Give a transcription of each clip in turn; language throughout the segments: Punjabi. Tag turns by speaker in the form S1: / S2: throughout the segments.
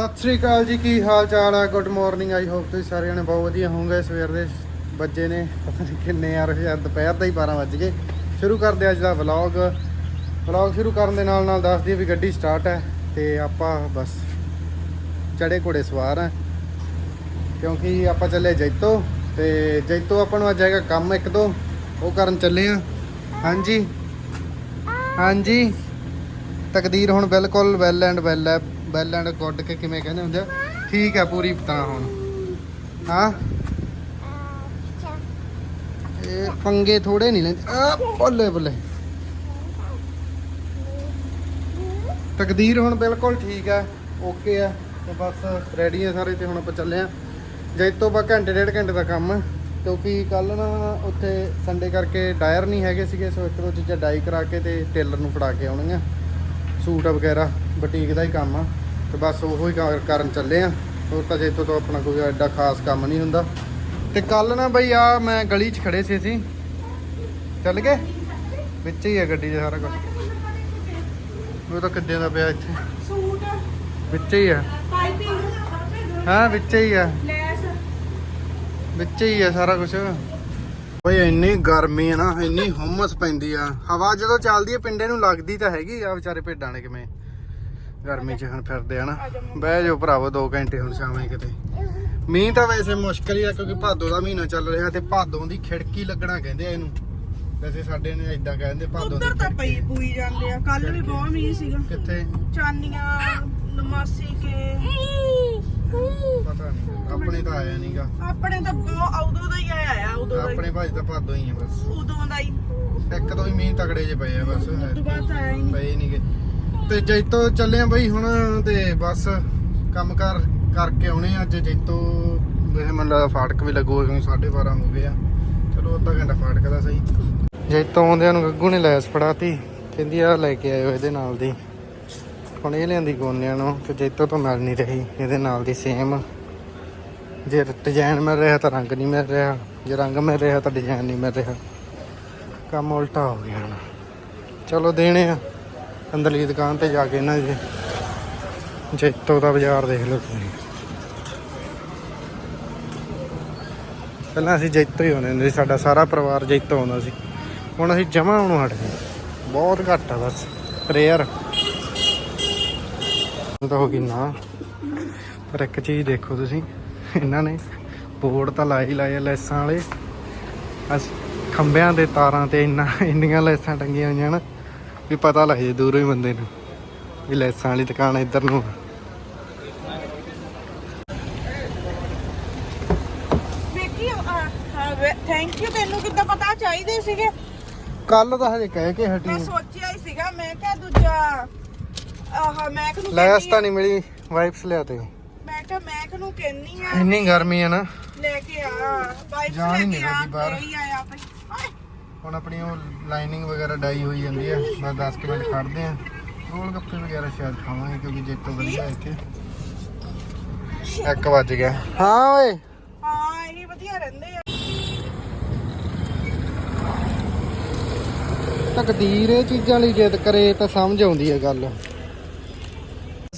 S1: ਸਤਿ ਸ੍ਰੀ ਅਕਾਲ ਜੀ, ਕੀ ਹਾਲ ਚਾਲ ਹੈ ਗੁੱਡ ਮਾਰਨਿੰਗ ਆਈ ਹੋਪ ਤੁਸੀਂ ਸਾਰੇ ਜਣੇ ਬਹੁਤ ਵਧੀਆ ਹੋਵੋਗੇ। ਸਵੇਰ ਦੇ ਵੱਜੇ ਨੇ, ਪਤਾ ਨਹੀਂ ਕਿੰਨੇ ਯਾਰ ਸ਼ਾਇਦ ਦੁਪਹਿਰ ਦਾ ਹੀ 12 ਵੱਜ ਗਏ। ਸ਼ੁਰੂ ਕਰਦੇ ਅੱਜ ਦਾ ਵਲੌਗ ਵਲੌਗ ਸ਼ੁਰੂ ਕਰਨ ਦੇ ਨਾਲ ਨਾਲ ਦੱਸ ਦਈਏ ਵੀ ਗੱਡੀ ਸਟਾਰਟ ਹੈ ਤੇ ਆਪਾਂ ਬਸ ਚੜੇ ਘੋੜੇ ਸਵਾਰ ਆ ਕਿਉਂਕਿ ਆਪਾਂ ਚੱਲੇ ਜੈਤੋ ਤੇ ਜੈਤੋ ਆਪਾਂ ਨੂੰ ਅੱਜ ਹੈਗਾ ਕੰਮ ਇੱਕ ਦੋ, ਉਹ ਕਰਨ ਚੱਲੇ ਆ ਹਾਂਜੀ। ਹਾਂਜੀ। ਤਕਦੀਰ ਹੁਣ ਬਿਲਕੁਲ ਵੈਲ ਐਂਡ ਵੈਲ ਹੈ। ਬੈਲ ਐਂਡ ਗੁੱਡ ਕੇ ਕਿਵੇਂ ਕਹਿੰਦੇ ਹੁੰਦੇ ਆ? ਠੀਕ ਹੈ ਪੂਰੀ ਤਰ੍ਹਾਂ ਹੁਣ। ਹਾਂ? ਇਹ ਪੰਗੇ ਥੋੜੇ ਨਹੀਂ ਲੈਂਦੇ। ਆ ਬੱਲੇ ਬੱਲੇ ਤਕਦੀਰ ਹੁਣ ਬਿਲਕੁਲ ਠੀਕ ਹੈ ਓਕੇ ਆ, ਤੇ ਬਸ ਰੈਡੀ ਹੈ ਸਾਰੇ ਤੇ ਹੁਣ ਆਪਾਂ ਚੱਲੇ ਆ। ਤੋਂ ਬਾ ਘੰਟੇ, ਡੇਢ ਘੰਟੇ ਦਾ ਕੰਮ ਕਿਉਂਕਿ ਕੱਲ ਨਾ ਉੱਥੇ ਸੰਡੇ ਕਰਕੇ ਡਾਇਰ ਨਹੀਂ ਹੈਗੇ ਸੀਗੇ, ਸੋ ਇੱਕ ਦੋ ਚੀਜ਼ਾਂ ਡਾਈ ਕਰਾ ਕੇ ਤੇ ਟੇਲਰ ਨੂੰ ਫੜਾ ਕੇ ਆਉਣੀਆਂ। ਸੂਟ ਵਗੈਰਾ ਬੁਟੀਕ ਦਾ ਹੀ ਕੰਮ ਆ। ਤੇ ਬਸ ਉਹੋ ਹੀ ਕਰ- ਕਰਨ ਚੱਲੇ ਆ। ਹੋਰ ਤਾਂ ਜੈਤੋ ਤੋਂ ਆਪਣਾ ਕੋਈ ਐਡਾ ਖਾਸ ਕੰਮ ਨਹੀਂ ਹੁੰਦਾ। ਤੇ ਕੱਲ ਨਾ ਬਈ ਆ ਮੈਂ ਗਲੀ 'ਚ ਖੜੇ ਸੀ ਅਸੀਂ। ਚੱਲ ਗਏ? ਵਿੱਚ ਹੀ ਆ ਗੱਡੀ ਦੇ ਸਾਰਾ ਕੁਝ ਉਹ ਤਾਂ ਕਿੱਦਾਂ ਦਾ ਪਿਆ ਇੱਥੇ।
S2: ਸੂਟ।
S1: ਵਿੱਚ ਹੀ ਆ।
S2: ਪਾਈਪਿੰਗ।
S1: ਹਾਂ ਵਿੱਚ ਹੀ ਆ।
S2: ਲੈਸ।
S1: ਵਿੱਚ ਹੀ ਆ ਸਾਰਾ ਕੁਝ ਓਏ ਇੰਨੀ ਗਰਮੀ ਆ ਨਾ ਇੰਨੀ ਹੁਮਸ ਪੈਂਦੀ ਆ। ਹਵਾ ਜਦੋਂ ਚੱਲਦੀ ਆ ਪਿੰਡੇ ਨੂੰ ਲੱਗਦੀ ਤਾਂ ਹੈਗੀ ਆ ਵਿਚਾਰੇ ਭੇਡਾਂ ਨੇ ਕਿਵੇਂ ਗਰਮੀ 'ਚ ਹੁਣ ਫਿਰਦੇ ਆ ਨਾ। ਬਹਿ ਜਾਓ ਭਰਾਵੋ 2 ਘੰਟੇ ਹੁਣ ਸ਼ਾਮਾਂ ਕਿਤੇ। ਮੀਂਹ ਤਾਂ ਵੈਸੇ ਮੁਸ਼ਕਲ ਹੀ ਆ ਕਿਉਂਕਿ ਭਾਦੋ ਦਾ ਮਹੀਨਾ ਚੱਲ ਰਿਹਾ ਤੇ ਭਾਦੋਂ ਦੀ ਖਿੜਕੀ ਲੱਗਣਾ ਕਹਿੰਦੇ ਆ ਇਹਨੂੰ। ਵੈਸੇ ਸਾਡੇ ਨੇ ਇਦਾਂ ਕਹਿੰਦੇ ਭਾਦੋਂ ਦੀ
S2: ਉਧਰ ਤਾਂ ਪਈ। ਪੂਈ ਜਾਂਦੇ ਆ। ਕੱਲ ਵੀ ਬਹੁਤ ਮੀਂਹ ਸੀਗਾ।
S1: ਕਿੱਥੇ?
S2: ਚਾਨੀਆਂ ਨਮਾਸੀ ਕੇ।
S1: ਪਤਾ ਨਹੀਂ ਆਪਣੇ ਤਾਂ ਆਇਆ ਨਹੀਂਗਾ
S2: ਆਪਣੇ ਤਾਂ ਬਹੁਤ ਉਦੋਂ ਦਾ ਹੀ ਆਇਆ ਆ ਉਦੋਂ ਦਾ ਹੀ।
S1: ਆਪਣੇ ਭਾਜ ਤਾਂ ਭਾਦੋਂ ਹੀ ਆ ਬਸ।
S2: ਉਦੋਂ ਦਾ ਹੀ।
S1: ਇੱਕ ਦੋ ਹੀ ਮੀਂਹ ਤਕੜੇ ਜੇ ਪਏ ਆ ਬਸ।
S2: ਉਦੋਂ ਬਾਅਦ ਤਾਂ ਆਇਆ ਹੀ ਨਹੀਂ
S1: ਪਏ ਨਹੀਂਗੇ ਤੇ ਜੈਤੋ ਚੱਲੇ ਆ ਬਈ ਹੁਣ ਤੇ ਬਸ ਕੰਮ ਕਰ ਕਰਕੇ ਆਉਣੇ ਆ ਅੱਜ। ਜੈਤੋ ਵੈਸੇ ਮੈਨੂੰ ਲੱਗਦਾ ਫਾਟਕ ਵੀ ਲੱਗੂ ਕਿਉਂਕਿ 12:30 ਹੋ ਗਏ ਆ। ਚਲੋ ਅੱਧਾ ਘੰਟਾ ਫਾਟਕ ਦਾ ਸਹੀ। ਜੈਤੋ ਆਉਂਦਿਆਂ ਨੂੰ ਗੱਗੂ ਨੇ ਲੈਸ ਫੜਾਤੀ। ਕਹਿੰਦੀ ਆ ਲੈ ਕੇ ਆਇਓ ਇਹਦੇ ਨਾਲ ਦੀ। ਹੁਣ ਇਹ ਲਿਆਂਦੀ ਗੋਨਿਆਂ ਨੂੰ ਤੇ ਜੈਤੋ ਤੋਂ ਮਿਲ ਨਹੀਂ ਰਹੀ, ਇਹਦੇ ਨਾਲ ਦੀ ਸੇਮ ਜੇ ਡਿਜ਼ਾਈਨ ਮਿਲ ਰਿਹਾ ਤਾਂ ਰੰਗ ਨਹੀਂ ਮਿਲ ਰਿਹਾ, ਜੇ ਰੰਗ ਮਿਲ ਰਿਹਾ ਤਾਂ ਡਿਜ਼ਾਈਨ ਨਹੀਂ ਮਿਲ ਰਿਹਾ। ਕੰਮ ਉਲਟਾ ਹੋ ਗਿਆ ਹੁਣ। ਚਲੋ ਦੇਣੇ ਆ ਅੰਦਰਲੀ ਦੁਕਾਨ ਤੇ ਜਾ ਕੇ ਇਹਨਾਂ ਦੇ ਜੈਤੋ ਦਾ ਬਾਜ਼ਾਰ ਦੇਖ ਲਓ ਤੁਸੀਂ। ਪਹਿਲਾਂ ਅਸੀਂ ਜੈਤੋ ਹੀ ਆਉਂਦੇ ਹੁੰਦੇ ਸੀ, ਸਾਡਾ ਸਾਰਾ ਪਰਿਵਾਰ ਜੈਤੋ ਆਉਂਦਾ ਸੀ। ਹੁਣ ਅਸੀਂ ਜਮਾ ਉਹਨੂੰ ਹਟ ਗਏ। ਬਹੁਤ ਘੱਟ ਆ ਬਸ ਰੇਅਰ ਤਾਂ ਹੋ ਗਈ ਨਾ। ਪਰ ਇੱਕ ਚੀਜ਼ ਦੇਖੋ ਤੁਸੀਂ ਇਹਨਾਂ ਨੇ ਬੋਰਡ ਤਾਂ ਲਾਈ ਲਾਏ ਲੈਸਾਂ ਵਾਲੇ। ਅਸ ਖੰਭਿਆਂ ਦੇ ਤਾਰਾਂ ਤੇ ਇੰਨਾ ਇੰਨੀਆਂ ਲੈਸਾਂ ਟੰਗੀਆਂ ਹੋਈਆਂ ਨਾ ਵੀ ਪਤਾ ਲੱਗ ਜੇ ਦੂਰੋਂ ਹੀ ਬੰਦੇ ਨੂੰ ਵੀ ਲੈਸਾਂ ਵਾਲੀ ਦੁਕਾਨ ਇੱਧਰ ਨੂੰ ਆ।
S2: ਵੇਖੀ ਹਾਂ ਥੈਂਕ ਯੂ ਤੈਨੂੰ ਕਿੱਦਾਂ ਪਤਾ ਚਾਹੀਦੇ ਸੀਗੇ?
S1: ਕੱਲ ਤਾਂ ਹਜੇ ਕਹਿ ਕੇ ਹਟੀ
S2: ਮੈਂ ਸੋਚਿਆ ਹੀ ਸੀਗਾ ਮੈਂ ਕਿਹਾ ਦੂਜਾ ਆਹ ਮੈਕ ਨੂੰ
S1: ਲੈਸ ਤਾਂ
S2: ਆ-
S1: ਨਹੀਂ ਮਿਲੀ ਵਾਈਪਸ ਲਿਆ ਤੇ।
S2: ਮੈਂ ਕਿਹਾ ਮੈਕ ਨੂੰ ਕਹਿੰਨੀ ਆ
S1: ਇੰਨੀ ਗਰਮੀ ਆ ਨਾ।
S2: ਲੈ ਕੇ ਆ ਲੈ
S1: ਹੀ
S2: ਕੇ
S1: ਨਹੀਂ
S2: ਆ
S1: ਬਾਹਰ।
S2: ਤੇ ਹੀ ਆਇਆ ਓਏ,
S1: ਹੁਣ ਆਪਣੀ ਉਹ ਲਾਈਨਿੰਗ ਵਗੈਰਾ ਡਾਈ ਹੋਈ ਜਾਂਦੀ ਆ ਬਸ 10 ਕੁ ਮਿੰਟ ਖੜਦੇ ਆ। ਗੋਲ ਗੱਪੇ ਵਗੈਰਾ ਸ਼ਾਇਦ ਖਾਵਾਂਗੇ ਕਿਉਂਕਿ ਜੇਤੋਂ ਵਧੀਆ ਇੱਥੇ। 1 ਵੱਜ ਗਿਆ। ਹਾਂ ਓਏ।
S2: ਹਾਂ ਇਹ ਵਧੀਆ ਰਹਿੰਦੇ ਆ।
S1: ਤਕਦੀਰ ਇਹ ਚੀਜ਼ਾਂ ਲਈ ਜਿੱਦ ਕਰੇ ਤਾਂ ਸਮਝ ਆਉਂਦੀ ਹੈ ਗੱਲ।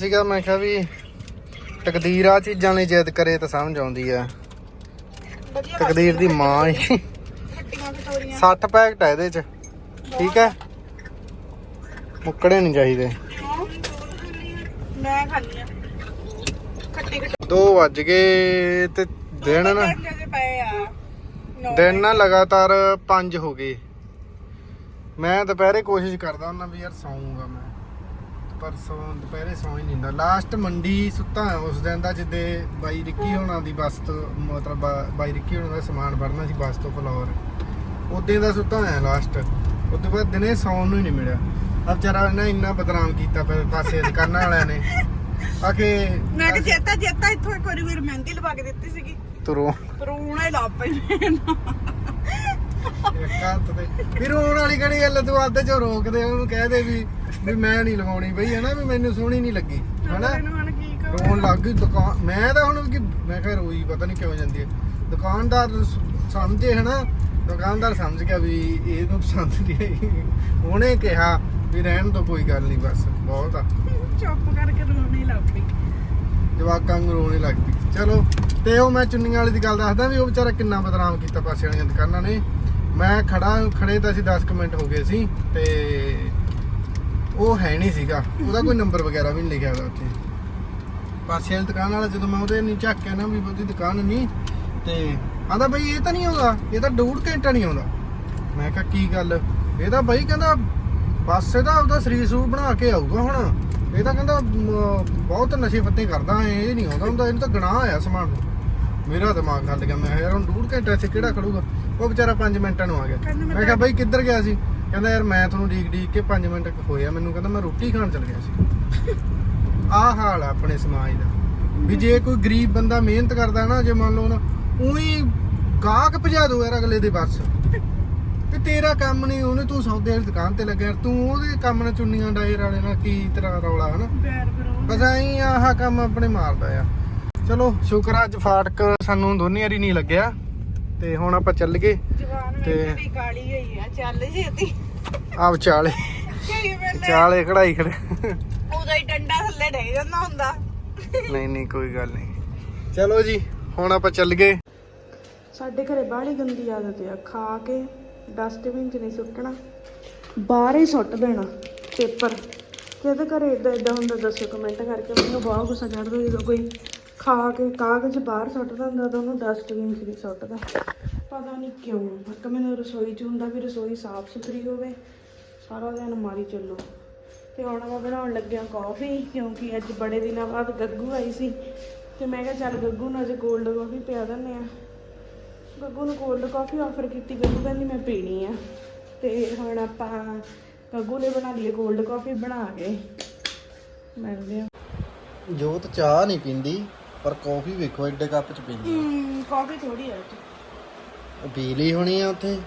S1: ਸੀਗਾ ਮੈਂ ਕਿਹਾ ਵੀ ਤਕਦੀਰ ਆ ਚੀਜ਼ਾਂ ਲਈ ਜਿੱਦ ਕਰੇ ਤਾਂ ਸਮਝ ਆਉਂਦੀ ਆ। ਤਕਦੀਰ ਦੀ ਮਾਂ ਹੀ।
S2: ਖੱਟੀਆਂ ਕਟੋਰੀਆਂ।
S1: 60 ਪੈਕਟ ਹੈ ਇਹਦੇ ਚ। ਠੀਕ ਹੈ ਮੁੱਕੜੇ ਨਹੀਂ ਚਾਹੀਦੇ।
S2: ਮੈਂ ਖਾਣੀ ਆ। ਖੱਟੀ ਖੱਟੀ।
S1: 2 ਵੱਜ ਗਏ ਤੇ ਦਿਨ ਨਾ
S2: ਜਿਹੜੇ ਪਏ ਆ। ਨੌ
S1: ਦਿਨ ਨਾ ਲਗਾਤਾਰ 5 ਹੋ ਗਏ। ਮੈਂ ਦੁਪਹਿਰੇ ਕੋਸ਼ਿਸ਼ ਕਰਦਾ ਹੁੰਦਾ ਵੀ ਯਾਰ ਸੌਂਗਾ ਮੈਂ। ਪਰ ਸੌਂ ਦੁਪਹਿਰੇ ਸੌਂ ਹੀ ਨਹੀਂ ਹੁੰਦਾ। ਲਾਸਟ ਮੰਡੀ ਸੁੱਤਾ ਉਸ ਦਿਨ ਦਾ ਜਿੱਦੇ ਬਾਈ ਰਿੱਕੀ ਹੋਣਾ ਦੀ ਬੱਸ ਤੋਂ ਮਤਲਬ ਬਾਈ ਰਿੱਕੀ ਹੋਣਾ ਦਾ ਸਮਾਨ ਵੜਨਾ ਸੀ ਬੱਸ ਤੋਂ ਫਲੋਰ। ਉਦੋਂ ਦਾ ਸੁੱਤਾ ਹੋਇਆ ਲਾਸਟ ਉਸ ਤੋਂ ਬਾਅਦ ਦਿਨੇ ਸੌਣ ਨੂੰ ਹੀ ਨਹੀਂ ਮਿਲਿਆ। ਆ ਵਿਚਾਰਾ ਇਹਨੇ ਇੰਨਾ ਬਦਨਾਮ ਕੀਤਾ ਪਏ ਪਾਸੇ ਦੁਕਾਨਾਂ ਵਾਲਿਆਂ ਨੇ। ਆਖੇ
S2: ਮੈਂ ਕਿ ਚੇਤਾ ਚੇਤਾ ਇੱਥੋਂ ਇੱਕ ਵਾਰੀ ਮੇਰੀ ਮਹਿੰਦੀ ਲਵਾ ਕੇ ਦਿੱਤੀ ਸੀਗੀ।
S1: ਤੁਰੋ।
S2: ਰੋਣਾ ਹੀ ਲੱਗ ਪਈ ਮੈਨੂੰ
S1: ਇੱਕ ਹੱਥ ਤੇ। ਫਿਰ ਰੋਣ ਵਾਲੀ ਕਿਹੜੀ ਗੱਲ ਆ? ਤੂੰ ਅੱਧ ਚੋਂ ਰੋਕਦੇ ਉਹਨੂੰ ਕਹਿ ਦੇ ਵੀ ਵੀ ਮੈਂ ਨਹੀਂ ਲਵਾਉਣੀ ਬਈ ਹਨਾ? ਵੀ ਮੈਨੂੰ ਸੋਹਣੀ ਨਹੀਂ ਲੱਗੀ ਹਨਾ?
S2: ਹੁਣ ਕੀ
S1: ਰੋਣ ਲੱਗ ਗਈ ਦੁਕਾਨ ਮੈਂ ਤਾਂ ਹੁਣ ਕਿ ਮੈਂ ਕਿਹਾ ਰੋਈ ਪਤਾ ਨਹੀਂ ਕਿਉਂ ਜਾਂਦੀ ਹੈ ਦੁਕਾਨਦਾਰ ਸ- ਸਮਝੇ ਹਨਾ? ਦੁਕਾਨਦਾਰ ਸਮਝ ਗਿਆ ਵੀ ਇਹਨੂੰ ਪਸੰਦ ਨਹੀਂ ਆਈ। ਉਹਨੇ ਕਿਹਾ ਵੀ ਰਹਿਣ ਤੋਂ ਕੋਈ ਗੱਲ ਨਹੀਂ ਬਸ ਬਹੁਤ ਆ।
S2: ਚੁੱਪ ਕਰਕੇ ਰੋਣ ਲੱਗ ਪਈ।
S1: ਜਵਾਕਾਂ ਨੂੰ ਰੋਣੇ ਲੱਗਦੀ ਚਲੋ ਤੇ ਉਹ ਮੈਂ ਚੁੰਨੀਆਂ ਵਾਲੀ ਦੀ ਗੱਲ ਦੱਸਦਾ ਵੀ ਉਹ ਵਿਚਾਰਾ ਕਿੰਨਾ ਬਦਨਾਮ ਕੀਤਾ ਪਾਸੇ ਵਾਲੀਆਂ ਦੁਕਾਨਾਂ ਨੇ। ਮੈਂ ਖੜਾ, ਖੜੇ ਤਾਂ ਸੀ 10 ਕੁ ਮਿੰਟ ਹੋ ਗਏ ਸੀ ਤੇ ਉਹ ਹੈ ਨਹੀਂ ਸੀਗਾ। ਉਹਦਾ ਕੋਈ ਨੰਬਰ ਵਗੈਰਾ ਵੀ ਨਹੀਂ ਲਿਖਿਆ ਹੋਇਆ ਉੱਥੇ। ਪਾਸੇ ਵਾਲੀ ਦੁਕਾਨ ਵਾਲਾ ਜਦੋਂ ਮੈਂ ਉਹਦੇ ਨਹੀਂ ਝਾਕਿਆ ਨਾ ਵੀ ਉਹਦੀ ਦੁਕਾਨ ਨਹੀਂ ਤੇ ਆਂਦਾ ਬਈ ਇਹ ਤਾਂ ਨਹੀਂ ਆਉਂਦਾ, ਇਹ ਤਾਂ ਡੂਢ ਘੰਟਾ ਨਹੀਂ ਆਉਂਦਾ। ਮੈਂ ਕਿਹਾ, ਕੀ ਗੱਲ? ਇਹ ਤਾਂ ਬਈ ਕਹਿੰਦਾ ਬੱਸ ਇਹਦਾ ਉਹਦਾ ਸਰੀਰ ਸੂ ਬਣਾ ਕੇ ਆਊਗਾ ਹੁਣ। ਇਹ ਤਾਂ ਕਹਿੰਦਾ ਬਹੁਤ ਨਸ਼ੇ ਪੱਤੇ ਕਰਦਾ, ਇਹ ਨਹੀਂ ਆਉਂਦਾ ਹੁੰਦਾ, ਇਹਨੂੰ ਤਾਂ ਗਨਾਹ ਆਇਆ ਸਮਾਨ। ਨੂੰ ਮੇਰਾ ਦਿਮਾਗ ਖੱਲ ਗਿਆ ਮੈਂ ਯਾਰ ਹੁਣ ਡੂਢ ਘੰਟੇ ਇੱਥੇ ਕਿਹੜਾ ਖੜੂਗਾ? ਉਹ ਵਿਚਾਰਾ 5 ਮਿੰਟਾਂ ਨੂੰ ਆ ਗਿਆ।
S2: ਮੈਂ
S1: ਕਿਹਾ ਬਈ ਕਿੱਧਰ ਗਿਆ ਸੀ? ਕਹਿੰਦਾ ਯਾਰ ਮੈਂ ਤੁਹਾਨੂੰ ਡੀਕ ਡੀਕ ਕੇ 5 ਮਿੰਟ ਹੋਇਆ ਮੈਨੂੰ ਕਹਿੰਦਾ ਮੈਂ ਰੋਟੀ ਖਾਣ ਚਲ ਗਿਆ ਸੀ। ਆਹ ਹਾਲ ਆ ਆਪਣੇ ਸਮਾਜ ਦਾ। ਵੀ ਜੇ ਕੋਈ ਗਰੀਬ ਬੰਦਾ ਮਿਹਨਤ ਕਰਦਾ ਨਾ ਜੇ ਮੰਨ ਲਓ ਨਾ ਉਹੀ ਗਾਹਕ ਭਜਾ ਦੋ ਯਾਰ ਅਗਲੇ ਦੇ ਬੱਸ। ਤੇ ਤੇਰਾ ਕੰਮ ਨਹੀਂ ਉਹਨੇ ਤੂੰ ਸੌਦੇ ਵਾਲੀ ਦੁਕਾਨ ਤੇ ਲੱਗਿਆ ਤੂੰ ਉਹਦੇ ਕੰਮ ਨਾਲ ਚੁੰਨੀਆਂ ਡਾਇਰ ਵਾਲੇ ਨਾਲ ਕੀ ਤੇਰਾ ਰੌਲਾ ਹਨਾ? ਬਸ ਐਂ ਆਹ ਕੰਮ ਆਪਣੇ ਮਾਰਦਾ ਆ। ਚਲੋ ਸ਼ੁਕਰ ਆ ਅੱਜ ਫਾਟਕ ਸਾਨੂੰ ਦੋਨੀ ਵਾਰੀ ਨਹੀਂ ਲੱਗਿਆ। ਤੇ ਹੁਣ ਆਪਾਂ ਚੱਲ ਗਏ
S2: ਜਵਾਨ
S1: ਤੇ-
S2: ਕਾਲੀ ਹੋਈ ਆ ਚੱਲ ਛੇਤੀ
S1: ਆ ਵਿਚਾਲੇ।
S2: ਕਈ ਵੇਲੇ
S1: ਵਿਚਾਲੇ ਖੜਾਈ ਖੜੇ।
S2: ਉਦੋਂ ਹੀ ਡੰਡਾ ਥੱਲੇ ਡਿੱਗ ਜਾਂਦਾ ਹੁੰਦਾ।
S1: ਨਹੀਂ ਨਹੀਂ ਕੋਈ ਗੱਲ ਨਹੀਂ। ਚਲੋ ਜੀ ਹੁਣ ਆਪਾਂ ਚੱਲ ਗਏ
S2: ਸਾਡੇ ਘਰੇ ਬਾਹਲੀ ਗੰਦੀ ਆਦਤ ਆ ਖਾ ਕੇ ਡਸਟਬਿਨ 'ਚ ਨਹੀਂ ਸੁੱਟਣਾ ਬਾਹਰ ਹੀ ਸੁੱਟ ਦੇਣਾ ਪੇਪਰ। ਕਿਹਦੇ ਘਰੇ ਇਦਾਂ ਇਦਾਂ ਹੁੰਦਾ ਦੱਸਿਓ ਕਮੈਂਟ ਕਰਕੇ। ਮੈਨੂੰ ਬਹੁਤ ਗੁੱਸਾ ਚੜਦਾ ਜਦੋਂ ਕੋਈ ਖਾ ਕੇ ਕਾਗਜ਼ ਬਾਹਰ ਸੁੱਟਦਾ ਹੁੰਦਾ ਤਾਂ ਉਹਨੂੰ ਡਸਟਬਿਨ 'ਚ ਨਹੀਂ ਸੁੱਟਦਾ। ਪਤਾ ਨਹੀਂ ਕਿਉਂ, ਇੱਕ ਮੈਨੂੰ ਰਸੋਈ 'ਚ ਹੁੰਦਾ ਵੀ ਰਸੋਈ ਸਾਫ਼ ਸੁਥਰੀ ਹੋਵੇ, ਸਾਰਾ ਦਿਨ ਮਾਰੀ ਚੱਲੋ ਤੇ ਹੁਣ ਮੈਂ ਬਣਾਉਣ ਲੱਗਿਆ ਕਾਫੀ ਕਿਉਂਕਿ ਅੱਜ ਬੜੇ ਦਿਨਾਂ ਬਾਅਦ ਗੱਗੂ ਆਈ ਸੀ। ਤੇ ਮੈਂ ਕਿਹਾ ਚੱਲ ਗੱਗੂ ਨੂੰ ਅੱਜ ਕੋਲਡ ਕਾਫੀ ਪਿਆ ਦਿੰਦੇ ਆ। ਗੱਗੂ ਨੂੰ ਕੋਲਡ ਕਾਫੀ ਆਫਰ ਕੀਤੀ, ਗੱਗੂ ਕਹਿੰਦੀ ਮੈਂ ਪੀਣੀ ਆ। ਤੇ ਹੁਣ ਆਪਾਂ ਗੱਗੂ ਨੇ ਬਣਾ ਲਈ ਕੋਲਡ ਕਾਫੀ ਬਣਾ ਕੇ। ਮਿਲਦੇ ਆ
S1: ਜੋਤ ਚਾਹ ਨਹੀਂ ਪੀਂਦੀ। ਪਰ ਕੌਫੀ ਵੇਖੋ ਐਡੇ ਕੱਪ ਚ ਪੀਂਦੀ
S2: ਹੂੰ। ਕਾਫੀ ਥੋੜੀ ਆ ਅੱਜ
S1: ਉਹ ਪੀ ਲਈ ਹੋਣੀ ਆ ਉੱਥੇ?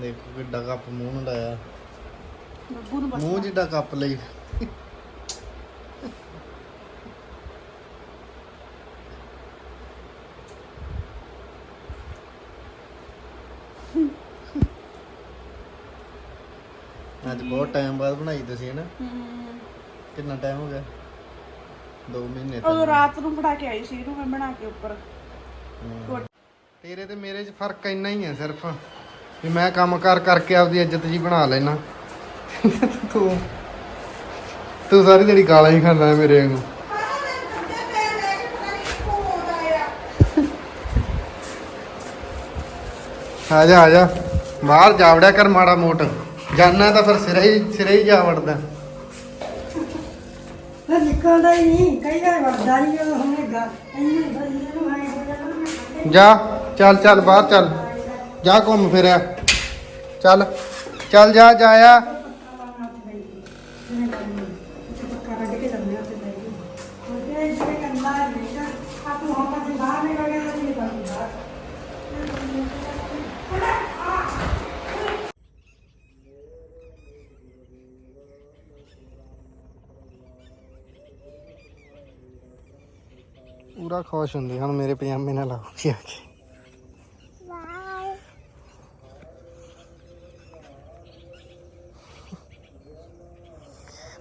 S1: ਦੇਖੋ ਕਿੱਡਾ ਕੱਪ ਮੂੰਹ ਨੂੰ ਲਾਇਆ।
S2: ਗੱਗੂ ਨੂੰ ਬਸ
S1: ਮੂੰਹ ਜਿੱਡਾ ਕੱਪ ਲਈ। ਅੱਜ ਬਹੁਤ ਟਾਈਮ ਬਾਅਦ ਬਣਾਈ ਤੁਸੀਂ ਹੈ ਨਾ।
S2: ਹੂੰ
S1: ਕਿੰਨਾ ਟਾਈਮ ਹੋ ਗਿਆ? 2 ਮਹੀਨੇ
S2: ਉਹ ਰਾਤ ਨੂੰ ਫੜਾ ਕੇ ਆਈ ਸੀ ਇਹਨੂੰ ਮੈਂ ਬਣਾ ਕੇ ਉੱਪਰ।
S1: ਤੇਰੇ ਤੇ ਮੇਰੇ 'ਚ ਫ਼ਰਕ ਇੰਨਾ ਹੀ ਹੈ ਸਿਰਫ ਵੀ ਮੈਂ ਕੰਮ ਕਰ ਕਰਕੇ ਆਪਦੀ ਇੱਜ਼ਤ ਜੀ ਬਣਾ ਲੈਣਾ ਤੂੰ ਤੂੰ ਸਾਰੀ ਦਿਹਾੜੀ ਗਾਲਾਂ ਹੀ ਖਾਂਦਾ ਹੈ ਮੇਰੇ ਵਾਂਗੂ। ਆ ਜਾ ਆ ਜਾ। ਬਾਹਰ ਜਾ ਵੜਿਆ ਕਰ ਮਾੜਾ ਮੋਟ। ਜਾਨਾ ਤਾਂ ਫਿਰ ਸਿਰੇ ਹੀ ਸਿਰੇ ਹੀ ਜਾ ਵੜਦਾ
S3: ਤਾਂ ਨਿਕਲਦਾ ਹੀ ਨਹੀਂ। ਕਈ ਵਾਰ ਵਰਦਾ ਨਹੀਂ ਜਦੋਂ ਹੋਵੇਗਾ ਇੰਨੇ ਬੰਦੇ ਨੂੰ ਆਏ ਹੋ ਜਾਣਾ
S1: ਜਾ, ਚੱਲ ਚੱਲ, ਬਾਹਰ ਚੱਲ। ਜਾ ਘੁੰਮ ਫਿਰਿਆ ਚੱਲ ਚੱਲ ਜਾ ਜਾਇਆ ਪੂਰਾ ਖੁਸ਼ ਹੁੰਦੀ, ਹੁਣ ਮੇਰੇ ਪਜਾਮੇ ਨਾਲ ਲਾਉਗੀ ਆ ਕੇ।